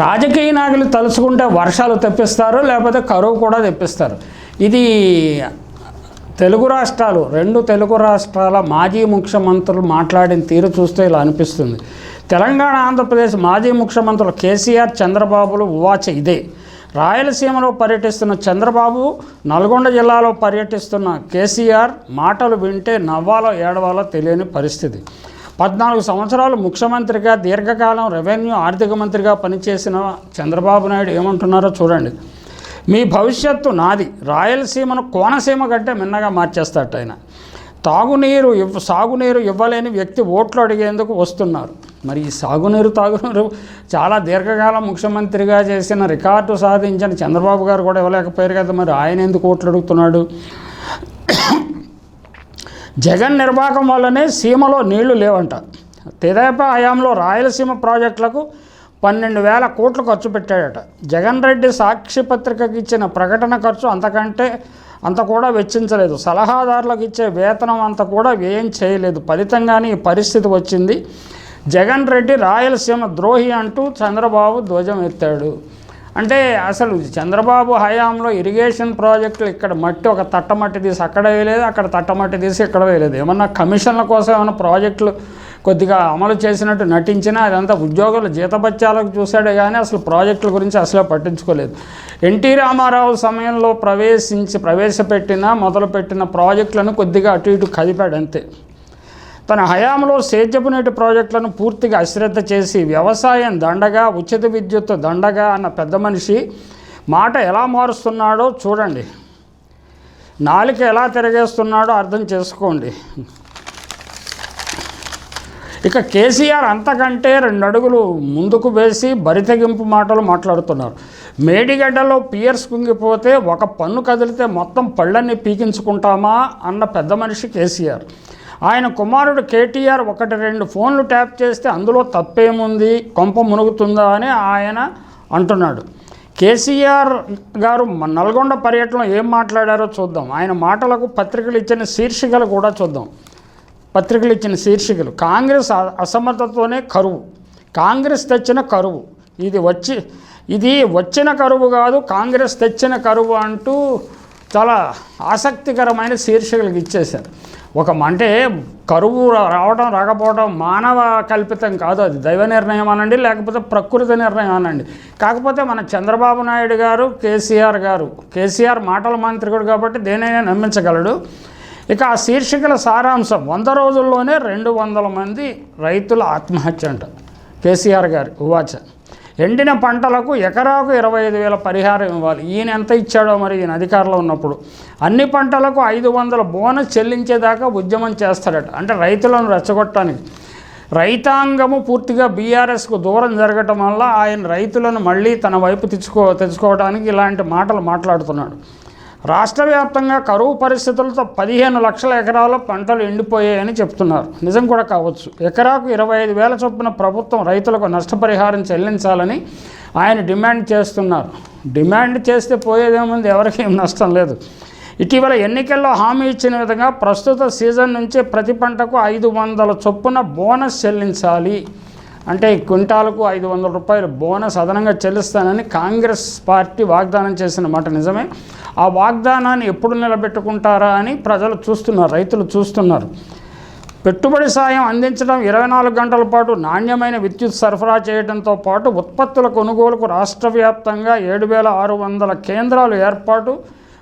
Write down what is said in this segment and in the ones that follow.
రాజకీయ నాయకులు తలుచుకుంటే వర్షాలు తెప్పిస్తారు లేకపోతే కరువు కూడా తెప్పిస్తారు. ఇది తెలుగు రాష్ట్రాలు రెండు తెలుగు రాష్ట్రాల మాజీ ముఖ్యమంత్రులు మాట్లాడిన తీరు చూస్తే ఇలా అనిపిస్తుంది. తెలంగాణ ఆంధ్రప్రదేశ్ మాజీ ముఖ్యమంత్రులు కేసీఆర్ చంద్రబాబులు ఉవాచ ఇదే. రాయలసీమలో పర్యటిస్తున్న చంద్రబాబు నల్గొండ జిల్లాలో పర్యటిస్తున్న కేసీఆర్ మాటలు వింటే నవ్వాలో ఏడవాలో తెలియని పరిస్థితి. పద్నాలుగు సంవత్సరాలు ముఖ్యమంత్రిగా దీర్ఘకాలం రెవెన్యూ ఆర్థిక మంత్రిగా పనిచేసిన చంద్రబాబు నాయుడు ఏమంటున్నారో చూడండి. మీ భవిష్యత్తు నాది. రాయలసీమను కోనసీమ కంటే మిన్నగా మార్చేస్తాట ఆయన. తాగునీరు ఇవ్వ సాగునీరు ఇవ్వలేని వ్యక్తి ఓట్లు అడిగేందుకు వస్తున్నారు. మరి ఈ సాగునీరు తాగునీరు చాలా దీర్ఘకాలం ముఖ్యమంత్రిగా చేసిన రికార్డు సాధించిన చంద్రబాబు గారు కూడా ఇవ్వలేకపోయారు కదా మరి ఆయన ఎందుకు ఓట్లు అడుగుతున్నాడు? జగన్ నిర్వాహకం వల్లనే సీమలో నీళ్ళు లేవంట. తెదేపా హయాంలో రాయలసీమ ప్రాజెక్టులకు పన్నెండు వేల కోట్లు ఖర్చు పెట్టాడట. జగన్ రెడ్డి సాక్షి పత్రికకి ఇచ్చిన ప్రకటన ఖర్చు అంతకంటే అంత కూడా వెచ్చించలేదు. సలహాదారులకు ఇచ్చే వేతనం అంత కూడా వ్యయం చేయలేదు. ఫలితంగానే ఈ పరిస్థితి వచ్చింది. జగన్ రెడ్డి రాయలసీమ ద్రోహి అంటూ చంద్రబాబు ధ్వజం ఎత్తాడు అంటే అసలు చంద్రబాబు హయాంలో ఇరిగేషన్ ప్రాజెక్టులు ఇక్కడ మట్టి ఒక తట్టమట్టి తీసి అక్కడ వేయలేదు అక్కడ తట్టమట్టి తీసి ఇక్కడ వేయలేదు. ఏమన్నా కమిషన్ల కోసం ఏమైనా ప్రాజెక్టులు కొద్దిగా అమలు చేసినట్టు నటించినా అదంతా ఉద్యోగుల జీతబత్యాలకు చూశాడే కానీ అసలు ప్రాజెక్టుల గురించి అసలే పట్టించుకోలేదు. ఎన్టీ రామారావు సమయంలో ప్రవేశించి ప్రవేశపెట్టిన మొదలుపెట్టిన ప్రాజెక్టులను కొద్దిగా అటు ఇటు కదిపాడు అంతే. తన హయాంలో సేద్యపు నీటి ప్రాజెక్టులను పూర్తిగా అశ్రద్ధ చేసి వ్యవసాయం దండగా ఉచిత విద్యుత్ దండగా అన్న పెద్ద మనిషి మాట ఎలా మారుస్తున్నాడో చూడండి. నాలిక ఎలా తిరగేస్తున్నాడో అర్థం చేసుకోండి. ఇక కేసీఆర్ అంతకంటే రెండు అడుగులు ముందుకు వేసి బరితెగింపు మాటలు మాట్లాడుతున్నారు. మేడిగడ్డలో పియర్స్ కుంగిపోతే ఒక పన్ను కదిలితే మొత్తం పళ్ళన్ని పీకించుకుంటామా అన్న పెద్ద మనిషి కేసీఆర్. ఆయన కుమారుడు కేటీఆర్ ఒకటి రెండు ఫోన్లు ట్యాప్ చేస్తే అందులో తప్పేముంది? కొంప మునుగుతుందా అని ఆయన అంటున్నాడు. కేసీఆర్ గారు నల్గొండ పర్యటనలో ఏం మాట్లాడారో చూద్దాం. ఆయన మాటలకు పత్రికలు ఇచ్చిన శీర్షికలు కూడా చూద్దాం. పత్రికలు ఇచ్చిన శీర్షికలు. కాంగ్రెస్ అసమర్థతతోనే కరువు. కాంగ్రెస్ తెచ్చిన కరువు. ఇది వచ్చి ఇది వచ్చిన కరువు కాదు కాంగ్రెస్ తెచ్చిన కరువు అంటూ చాలా ఆసక్తికరమైన శీర్షికలకు ఇచ్చేశారు. ఒక అంటే కరువు రా- రావడం రాకపోవడం మానవ కల్పితం కాదు అది. దైవ నిర్ణయం అనండి లేకపోతే ప్రకృతి నిర్ణయం అనండి. కాకపోతే మన చంద్రబాబు నాయుడు గారు కేసీఆర్ గారు కేసీఆర్ మాటల మంత్రికుడు కాబట్టి దేనైనా నమ్మించగలడు. ఇక ఆ శీర్షికల సారాంశం వంద రోజుల్లోనే రెండు వందల మంది రైతుల ఆత్మహత్య అంట. కేసీఆర్ గారు ఉవాచ. ఎండిన పంటలకు ఎకరాకు ఇరవై ఐదు వేల పరిహారం ఇవ్వాలి. ఈయన ఎంత ఇచ్చాడో మరి ఈయన అధికారంలో ఉన్నప్పుడు. అన్ని పంటలకు ఐదు వందల బోనస్ చెల్లించేదాకా ఉద్యమం చేస్తాడట. అంటే రైతులను రెచ్చగొట్టడానికి. రైతాంగము పూర్తిగా బీఆర్ఎస్కు దూరం జరగటం వల్ల ఆయన రైతులను మళ్ళీ తన వైపు తెచ్చుకో తెచ్చుకోవడానికి ఇలాంటి మాటలు మాట్లాడుతున్నాడు. రాష్ట్ర వ్యాప్తంగా కరువు పరిస్థితులతో పదిహేను లక్షల ఎకరాల పంటలు ఎండిపోయాయని చెప్తున్నారు. నిజం కూడా కావచ్చు. ఎకరాకు ఇరవై ఐదు వేల చొప్పున ప్రభుత్వం రైతులకు నష్టపరిహారం చెల్లించాలని ఆయన డిమాండ్ చేస్తున్నారు. డిమాండ్ చేస్తే పోయేదేముంది ఎవరికేం నష్టం లేదు. ఇటీవల ఎన్నికల్లో హామీ ఇచ్చిన విధంగా ప్రస్తుత సీజన్ నుంచి ప్రతి పంటకు ఐదు వందల చొప్పున బోనస్ చెల్లించాలి. అంటే క్వింటాలకు ఐదు వందల రూపాయలు బోనస్ అదనంగా చెల్లిస్తానని కాంగ్రెస్ పార్టీ వాగ్దానం చేసిన మాట నిజమే. ఆ వాగ్దానాన్ని ఎప్పుడు నిలబెట్టుకుంటారా అని ప్రజలు చూస్తున్నారు రైతులు చూస్తున్నారు. పెట్టుబడి సాయం అందించడం ఇరవై నాలుగు గంటల పాటు నాణ్యమైన విద్యుత్ సరఫరా చేయడంతో పాటు ఉత్పత్తుల కొనుగోలుకు రాష్ట్ర వ్యాప్తంగా ఏడు వేల ఆరు వందల కేంద్రాలు ఏర్పాటు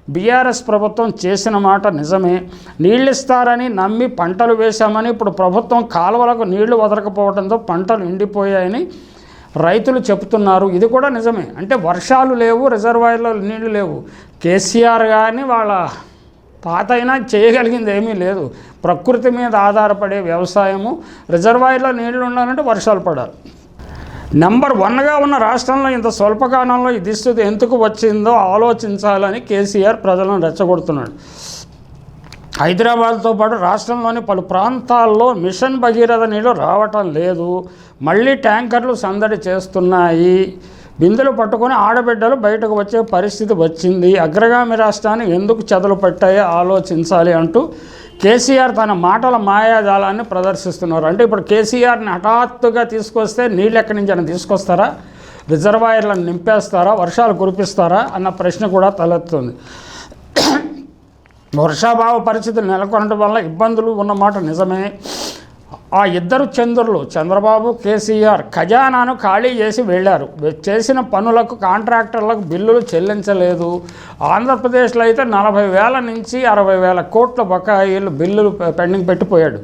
బీఆర్ఎస్ ప్రభుత్వం చేసిన మాట నిజమే. నీళ్ళు ఇస్తారని నమ్మి పంటలు వేశామని ఇప్పుడు ప్రభుత్వం కాలువలకు నీళ్ళు వదలకపోవడంతో పంటలు ఎండిపోయాయని రైతులు చెప్తున్నారు ఇది కూడా నిజమే. అంటే వర్షాలు లేవు రిజర్వాయర్లో నీళ్ళు లేవు. కేసీఆర్ కానీ వాళ్ళ తాత అయినా చేయగలిగింది ఏమీ లేదు. ప్రకృతి మీద ఆధారపడే వ్యవసాయము రిజర్వాయర్లో నీళ్ళు ఉండాలంటే వర్షాలు పడాలి. నెంబర్ వన్గా ఉన్న రాష్ట్రంలో ఇంత స్వల్పకాలంలో ఈ దుస్థితి ఎందుకు వచ్చిందో ఆలోచించాలని కేసీఆర్ ప్రజలను రెచ్చగొడుతున్నాడు. హైదరాబాద్తో పాటు రాష్ట్రంలోని పలు ప్రాంతాల్లో మిషన్ భగీరథ నీళ్ళు రావటం లేదు. మళ్ళీ ట్యాంకర్లు సందడి చేస్తున్నాయి. బిందెలు పట్టుకొని ఆడబిడ్డలు బయటకు వచ్చే పరిస్థితి వచ్చింది. అగ్రగామి రాష్ట్రాన్ని ఎందుకు చెదలు పట్టాయో ఆలోచించాలి అంటూ కేసీఆర్ తన మాటల మాయాజాలాన్ని ప్రదర్శిస్తున్నారు. అంటే ఇప్పుడు కేసీఆర్ని హఠాత్తుగా తీసుకొస్తే నీళ్ళు ఎక్కడి నుంచి అని తీసుకొస్తారా? రిజర్వాయర్లను నింపేస్తారా? వర్షాలు కురిపిస్తారా? అన్న ప్రశ్న కూడా తలెత్తుంది. వర్షాభావ పరిస్థితులు నెలకొనడం వల్ల ఇబ్బందులు ఉన్నమాట నిజమే. ఆ ఇద్దరు చంద్రులు చంద్రబాబు కేసీఆర్ ఖజానాను ఖాళీ చేసి వెళ్ళారు. చేసిన పనులకు కాంట్రాక్టర్లకు బిల్లులు చెల్లించలేదు. ఆంధ్రప్రదేశ్లో అయితే నలభై వేల నుంచి అరవై వేల కోట్ల బకాయిలు బిల్లులు పెండింగ్ పెట్టిపోయాడు.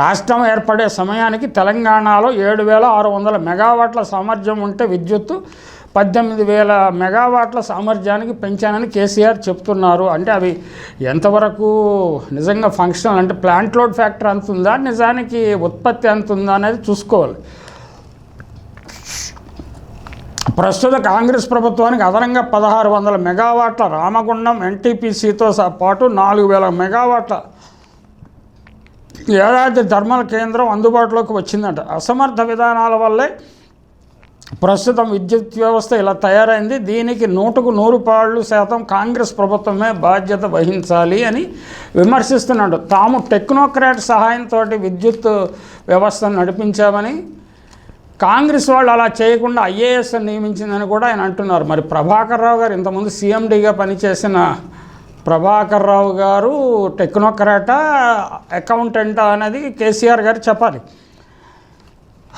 రాష్ట్రం ఏర్పడే సమయానికి తెలంగాణలో ఏడు వేల ఆరు వందల మెగావాట్ల సామర్థ్యం ఉంటే విద్యుత్తు పద్దెనిమిది వేల మెగావాట్ల సామర్థ్యానికి పెంచానని కేసీఆర్ చెప్తున్నారు. అంటే అవి ఎంతవరకు నిజంగా ఫంక్షనల్ అంటే ప్లాంట్ లోడ్ ఫ్యాక్టర్ ఎంత ఉందా? నిజానికి ఉత్పత్తి ఎంత ఉందా అనేది చూసుకోవాలి. ప్రస్తుత కాంగ్రెస్ ప్రభుత్వానికి అదనంగా పదహారు వందల మెగావాట్ల రామగుండం ఎన్టీపీసీతో పాటు నాలుగు వేల మెగావాట్ల ఏడాది ధర్మల కేంద్రం అందుబాటులోకి వచ్చిందంట. అసమర్థ విధానాల వల్లే ప్రస్తుతం విద్యుత్ వ్యవస్థ ఇలా తయారైంది. దీనికి నూటుకు నూరు పాళ్ళు శాతం కాంగ్రెస్ ప్రభుత్వమే బాధ్యత వహించాలి అని విమర్శిస్తున్నాడు. తాము టెక్నోక్రాట్ సహాయంతో విద్యుత్ వ్యవస్థను నడిపించామని కాంగ్రెస్ వాళ్ళు అలా చేయకుండా ఐఏఎస్ నియమించిందని కూడా ఆయన అంటున్నారు. మరి ప్రభాకర్ రావు గారు ఇంతకుముందు సీఎండీగా పనిచేసిన ప్రభాకర్ రావు గారు టెక్నోక్రాటా అకౌంటెంటా అనేది కేసీఆర్ గారు చెప్పాలి.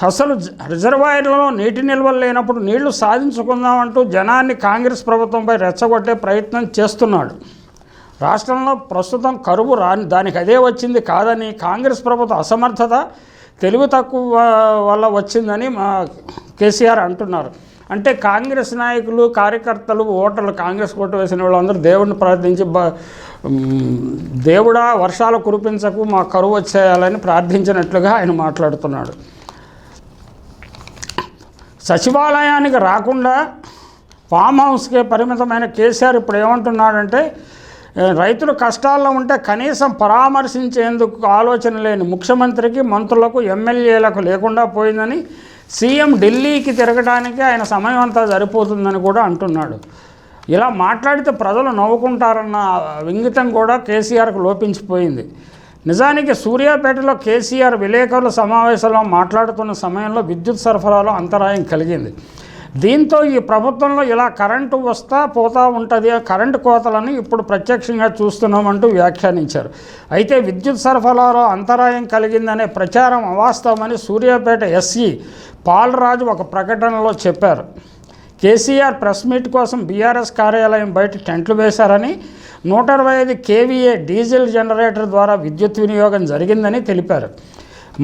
అసలు రిజర్వాయర్లలో నీటి నిల్వలు లేనప్పుడు నీళ్ళు సాధించుకుందామంటూ జనాన్ని కాంగ్రెస్ ప్రభుత్వంపై రెచ్చగొట్టే ప్రయత్నం చేస్తున్నాడు. రాష్ట్రంలో ప్రస్తుతం కరువు రాని దానికి అదే వచ్చింది కాదని కాంగ్రెస్ ప్రభుత్వ అసమర్థత తెలుగు తక్కువ వల్ల వచ్చిందని మా కేసీఆర్ అంటున్నారు. అంటే కాంగ్రెస్ నాయకులు కార్యకర్తలు ఓటర్లు కాంగ్రెస్ ఓటు వేసిన వాళ్ళందరూ దేవుడిని ప్రార్థించి దేవుడా వర్షాలు కురిపించకు మా కరువు వచ్చేయాలని ప్రార్థించినట్లుగా ఆయన మాట్లాడుతున్నాడు. సచివాలయానికి రాకుండా ఫామ్ హౌస్కే పరిమితమైన కేసీఆర్ ఇప్పుడు ఏమంటున్నాడంటే రైతులు కష్టాల్లో ఉంటే కనీసం పరామర్శించేందుకు ఆలోచన లేని ముఖ్యమంత్రికి మంత్రులకు ఎమ్మెల్యేలకు లేకుండా పోయిందని సీఎం ఢిల్లీకి తిరగడానికి ఆయన సమయం అంతా సరిపోతుందని కూడా అంటున్నాడు. ఇలా మాట్లాడితే ప్రజలు నవ్వుకుంటారన్న వింగితం కూడా కేసీఆర్కు లోపించిపోయింది. నిజానికి సూర్యాపేటలో కేసీఆర్ విలేకరుల సమావేశంలో మాట్లాడుతున్న సమయంలో విద్యుత్ సరఫరాలో అంతరాయం కలిగింది. దీంతో ఈ ప్రభుత్వంలో ఇలా కరెంటు వస్తా పోతా ఉంటుంది కరెంటు కోతలను ఇప్పుడు ప్రత్యక్షంగా చూస్తున్నామంటూ వ్యాఖ్యానించారు. అయితే విద్యుత్ సరఫరాలో అంతరాయం కలిగిందనే ప్రచారం అవాస్తవమని సూర్యాపేట ఎస్సీ పాలరాజు ఒక ప్రకటనలో చెప్పారు. కేసీఆర్ ప్రెస్ మీట్ కోసం బీఆర్ఎస్ కార్యాలయం బయట టెంట్లు వేశారని నూట అరవై ఐదు కేవీఏ డీజిల్ జనరేటర్ ద్వారా విద్యుత్ వినియోగం జరిగిందని తెలిపారు.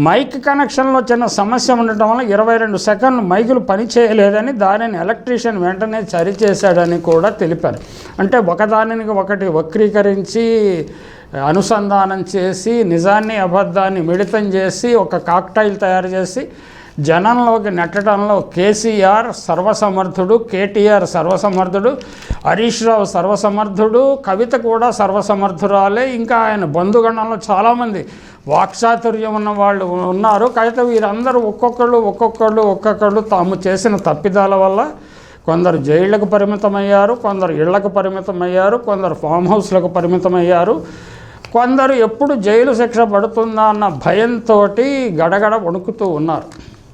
మైక్ కనెక్షన్లో చిన్న సమస్య ఉండటం వల్ల ఇరవై రెండు సెకండ్లు మైకులు పనిచేయలేదని దానిని ఎలక్ట్రీషియన్ వెంటనే సరిచేశాడని కూడా తెలిపారు. అంటే ఒకదానికి ఒకటి వక్రీకరించి అనుసంధానం చేసి నిజాన్ని అబద్ధాన్ని మిళితం చేసి ఒక కాక్టైల్ తయారు చేసి జనంలోకి నెట్టడంలో కేసీఆర్ సర్వసమర్థుడు కేటీఆర్ సర్వసమర్థుడు హరీష్ రావు సర్వసమర్థుడు కవిత కూడా సర్వసమర్థురాలే. ఇంకా ఆయన బంధుగణంలో చాలామంది వాక్చాతుర్యం ఉన్న వాళ్ళు ఉన్నారు. అయితే వీరందరూ ఒక్కొక్కళ్ళు ఒక్కొక్కళ్ళు ఒక్కొక్కళ్ళు తాము చేసిన తప్పిదాల వల్ల కొందరు జైళ్ళకు పరిమితమయ్యారు కొందరు ఇళ్ళకు పరిమితమయ్యారు కొందరు ఫామ్ హౌస్లకు పరిమితమయ్యారు. కొందరు ఎప్పుడు జైలు శిక్ష పడుతుందా అన్న భయంతో గడగడ వణుకుతూ ఉన్నారు.